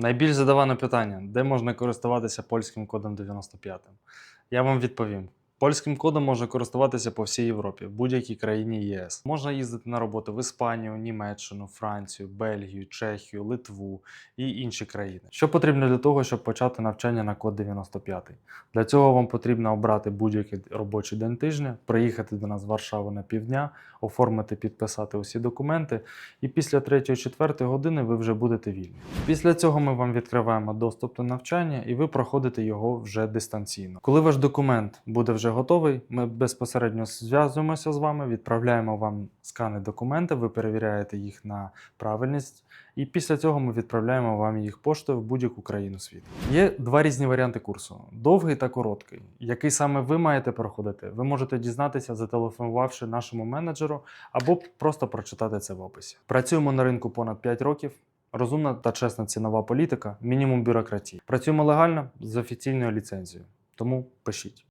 Найбільш задаване питання: де можна користуватися польським кодом 95? Я вам відповім. Польським кодом можна користуватися по всій Європі, в будь-якій країні ЄС. Можна їздити на роботу в Іспанію, Німеччину, Францію, Бельгію, Чехію, Литву і інші країни. Що потрібно для того, щоб почати навчання на код 95? Для цього вам потрібно обрати будь-який робочий день тижня, приїхати до нас в Варшаву на півдня, оформити, підписати усі документи, і після 3-4 години ви вже будете вільні. Після цього ми вам відкриваємо доступ до навчання, і ви проходите його вже дистанційно. Коли ваш документ буде вже готовий, ми безпосередньо зв'язуємося з вами, відправляємо вам скани документів, ви перевіряєте їх на правильність. І після цього ми відправляємо вам їх поштою в будь-яку країну світу. Є два різні варіанти курсу: довгий та короткий. Який саме ви маєте проходити, ви можете дізнатися, зателефонувавши нашому менеджеру, або просто прочитати це в описі. Працюємо на ринку понад 5 років. Розумна та чесна цінова політика, мінімум бюрократії. Працюємо легально з офіційною ліцензією. Тому пишіть.